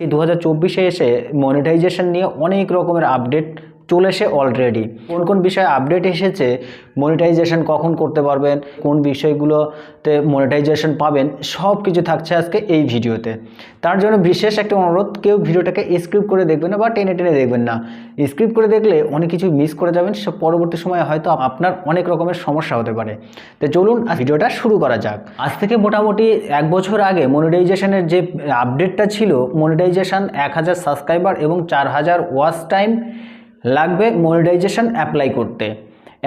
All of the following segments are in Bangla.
এই দু হাজার চব্বিশে এসে মনিটাইজেশন নিয়ে অনেক রকমের আপডেট চলে এসে অলরেডি কোন কোন বিষয়ে আপডেট এসেছে মনিটাইজেশন কখন করতে পারবেন, কোন বিষয়গুলোতে মনিটাইজেশন পাবেন সব কিছু থাকছে আজকে এই ভিডিওতে। তার জন্য বিশেষ একটা অনুরোধ, কেউ ভিডিওটাকে স্ক্রিপ্ট করে দেখবেন না বা টেনে টেনে দেখবেন না। স্ক্রিপ্ট করে দেখলে অনেক কিছু মিস করে যাবেন সব পরবর্তী সময়ে হয়তো আপনার অনেক রকমের সমস্যা হতে পারে। তো চলুন ভিডিওটা শুরু করা যাক। আজ থেকে মোটামুটি এক বছর আগে মনিটাইজেশনের যে আপডেটটা ছিল মনিটাইজেশন এক হাজার সাবস্ক্রাইবার এবং চার হাজার ওয়াচ টাইম লাগবে মনিটাইজেশান অ্যাপ্লাই করতে।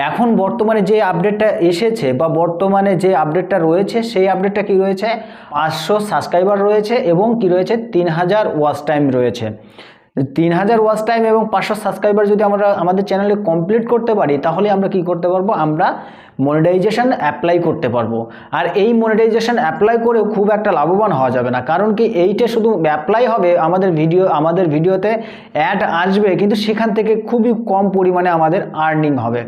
এখন বর্তমানে যে আপডেটটা এসেছে বা বর্তমানে যে আপডেটটা রয়েছে, সেই আপডেটটা কি রয়েছে? পাঁচশো সাবস্ক্রাইবার রয়েছে এবং কি রয়েছে? তিন হাজার ওয়াচ টাইম রয়েছে। তিন হাজার ওয়াচ টাইম এবং পাঁচশো সাবস্ক্রাইবার যদি আমরা আমাদের চ্যানেলে কমপ্লিট করতে পারি, তাহলে আমরা কি করতে পারব? আমরা মনিটাইজেশন অ্যাপ্লাই করতে পারব। আর এই মনিটাইজেশন অ্যাপ্লাই করেও খুব একটা লাভবান হওয়া যাবে না। কারণ কি এইটা শুধু অ্যাপ্লাই হবে, আমাদের ভিডিও আমাদের ভিডিওতে অ্যাড আসবে, কিন্তু সেখান থেকে খুবই কম পরিমাণে আমাদের আর্নিং হবে।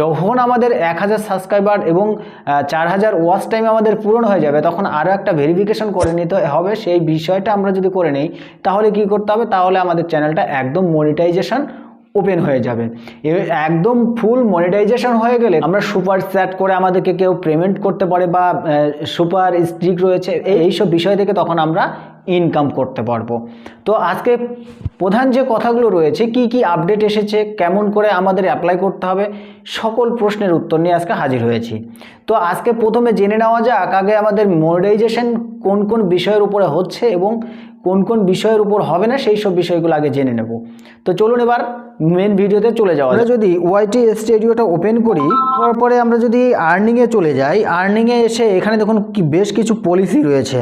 যখন আমাদের এক হাজার সাবস্ক্রাইবার এবং চার হাজার ওয়াচ টাইম আমাদের পূরণ হয়ে যাবে, তখন আরও একটা ভেরিফিকেশন করে নিতে হবে। সেই বিষয়টা আমরা যদি করে নিই, তাহলে কি করতে হবে? তাহলে আমাদের চ্যানেলটা একদম মনিটাইজেশন ওপেন হয়ে যাবে। একদম ফুল মনিটাইজেশন হয়ে গেলে আমরা সুপার চ্যাট করে আমাদেরকে কেউ পেমেন্ট করতে পারে বা সুপার স্ট্রিক রয়েছে এই- এইসব বিষয় থেকে তখন আমরা ইনকাম করতে পারব। তো আজকে প্রধান যে কথাগুলো রয়েছে, কি কি আপডেট এসেছে, কেমন করে আমাদের অ্যাপ্লাই করতে হবে, সকল প্রশ্নের উত্তর নিয়ে আজকে হাজির হয়েছি। তো আজকে প্রথমে জেনে নেওয়া যাক, আগে আমাদের মনিটাইজেশন কোন কোন বিষয়ের উপরে হচ্ছে এবং কোন কোন বিষয়ের উপর হবে না সেই সব বিষয়গুলো আগে জেনে নেব। তো চলুন এবার মেন ভিডিওতে চলে যাওয়া আমরা যদি ওয়াইটি স্টুডিওটা ওপেন করি তারপরে আমরা যদি আর্নিংয়ে চলে যাই আর্নিংয়ে এসে এখানে দেখুন কি বেশ কিছু পলিসি রয়েছে।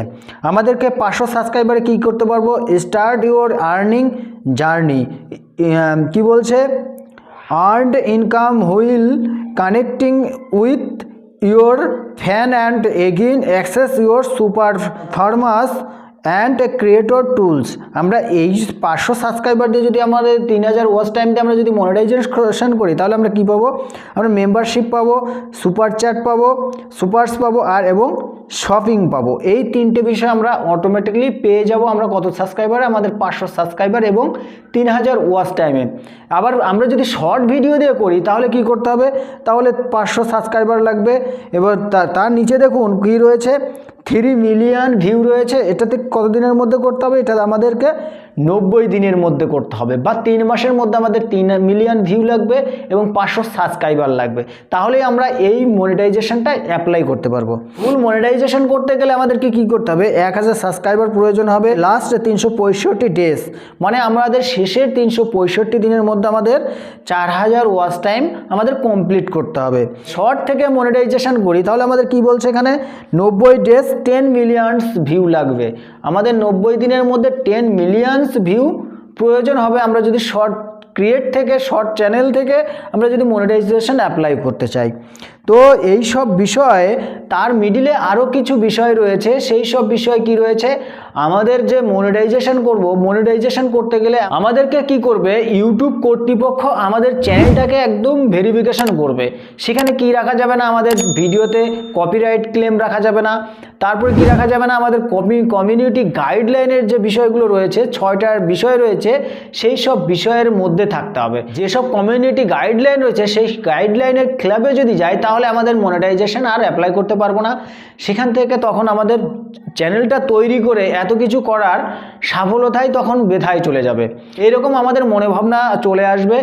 আমাদেরকে পাঁচশো সাবস্ক্রাইবারে কী করতে পারব? স্টার্ট ইউর আর্নিং জার্নি কি বলছে? Earned income wheel connecting with your fan and again access your super farmers and creator tools আমরা এই পাঁচশো সাবস্ক্রাইবার দিয়ে যদি আমাদের তিন হাজার ওয়াচ টাইম দিয়ে আমরা যদি মনিটাইজেশন করি, তাহলে আমরা কি পাবো? আমরা মেম্বারশিপ পাবো সুপার চ্যাট পাবো সুপারস পাবো, আর এবং শপিং পাবো। এই তিনটে বিষয় আমরা অটোমেটিকলি পেয়ে যাব আমরা কত সাবস্ক্রাইবার আমাদের পাঁচশো সাবস্ক্রাইবার এবং তিন হাজার ওয়াচ টাইমে আবার আমরা যদি শর্ট ভিডিও দিয়ে করি, তাহলে কি করতে হবে? তাহলে পাঁচশো সাবস্ক্রাইবার লাগবে। এবার তার নিচে দেখুন কি রয়েছে। থ্রি মিলিয়ন ভিউ রয়েছে এটাতে কতদিনের মধ্যে করতে হবে? এটা আমাদেরকে নব্বই দিনের মধ্যে করতে হবে বা তিন মাসের মধ্যে আমাদের তিন মিলিয়ন ভিউ লাগবে এবং পাঁচশো সাবস্ক্রাইবার লাগবে। তাহলেই আমরা এই মনিটাইজেশনটা অ্যাপ্লাই করতে পারব। ফুল মনিটাইজেশন করতে গেলে আমাদেরকে কি করতে হবে? এক হাজার সাবস্ক্রাইবার প্রয়োজন হবে লাস্ট তিনশো পঁয়ষট্টি ডেজ মানে আমাদের শেষের তিনশো পঁয়ষট্টি দিনের মধ্যে আমাদের চার হাজার ওয়াচ টাইম আমাদের কমপ্লিট করতে হবে। শর্ট থেকে মনিটাইজেশন করি, তাহলে আমাদের কি বলছে এখানে? নব্বই ডেজ টেন মিলিয়নস ভিউ লাগবে। আমাদের নব্বই দিনের মধ্যে টেন মিলিয়নস ভিউ প্রয়োজন হবে আমরা যদি শর্ট ক্রিয়েট থেকে শর্ট চ্যানেল থেকে আমরা যদি মনিটাইজেশন অ্যাপ্লাই করতে চাই। তো এই সব বিষয়ে তার মিডিলে আরও কিছু বিষয় রয়েছে। সেই সব বিষয় কি রয়েছে? আমাদের যে মনিটাইজেশন করব মনিটাইজেশন করতে গেলে আমাদেরকে কি করবে? ইউটিউব কর্তৃপক্ষ আমাদের চ্যানেলটাকে একদম ভেরিফিকেশন করবে। সেখানে কি রাখা যাবে না আমাদের ভিডিওতে? কপিরাইট ক্লেম রাখা যাবে না। তারপরে কি রাখা যাবে না আমাদের কমি কমিউনিটি গাইডলাইনের যে বিষয়গুলো রয়েছে ছয়টার বিষয় রয়েছে, সেই সব বিষয়ের মধ্যে থাকতে হবে। যেসব কমিউনিটি গাইডলাইন রয়েছে, সেই গাইডলাইনের ক্লাবে যদি যাই, তাহলে আমাদের মনিটাইজেশন আর অ্যাপ্লাই করতে পারব না। সেখান থেকে তখন আমাদের চ্যানেলটা তৈরি করে এত কিছু করার সাফলতাই তখন বেথায় চলে যাবে। এরকম আমাদের মনোভাবনা চলে আসবে,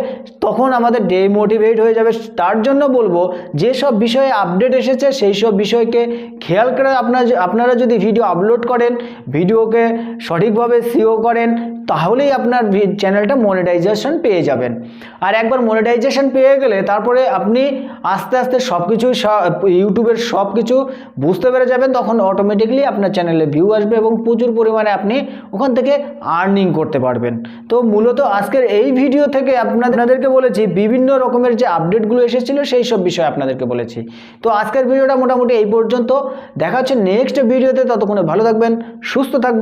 তখন আমাদের ডেমোটিভেট হয়ে যাবে। তার জন্য বলব, যেসব বিষয়ে আপডেট এসেছে সেই সব বিষয়কে খেয়াল করে আপনার আপনারা যদি ভিডিও আপলোড করেন ভিডিওকে সঠিকভাবে সিও করেন তাহলেই আপনার চ্যানেলটা মনিটাইজেশন পেয়ে যাবেন। আর একবার মনিটাইজেশন পেয়ে গেলে তারপরে আপনি আস্তে আস্তে সব কিছু ইউটিউবের সব কিছু বুঝতে পেরে যাবেন, তখন অটোমেটিকলি আপনার চ্যানেলে ভিউ আসবে এবং প্রচুর পরিমাণে আপনি ওখান থেকে আর্নিং করতে পারবেন। তো মূলত আজকের এই ভিডিও থেকে আপনাদেরকে বলেছি, বিভিন্ন রকমের যে আপডেটগুলো এসেছিল সেই সব বিষয়ে আপনাদেরকে বলেছি। তো আজকের ভিডিওটা মোটামুটি এই পর্যন্ত। দেখা হচ্ছে নেক্সট ভিডিওতে ততক্ষণে ভালো থাকবেন, সুস্থ থাকবেন।